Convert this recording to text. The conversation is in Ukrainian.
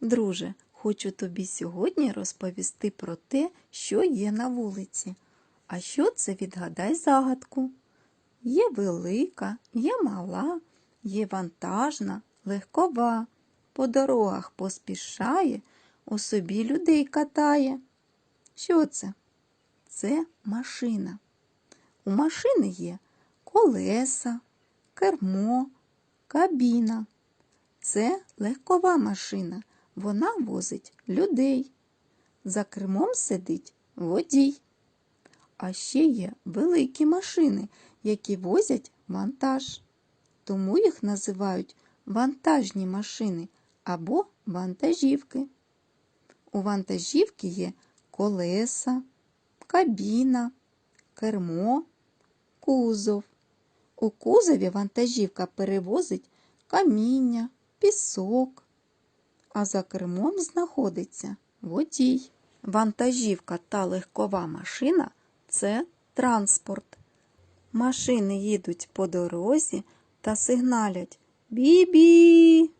Друже, хочу тобі сьогодні розповісти про те, що є на вулиці. А що це відгадай загадку? Є велика, є мала, є вантажна, легкова. По дорогах поспішає, у собі людей катає. Що це? Це машина. У машини є колеса, кермо, кабіна. Це легкова машина. Вона возить людей. За кермом сидить водій. А ще є великі машини, які возять вантаж. Тому їх називають вантажні машини або вантажівки. У вантажівки є колеса, кабіна, кермо, кузов. У кузові вантажівка перевозить каміння, пісок, а за кермом знаходиться водій. Вантажівка та легкова машина це транспорт. Машини їдуть по дорозі та сигналять Бі-бі.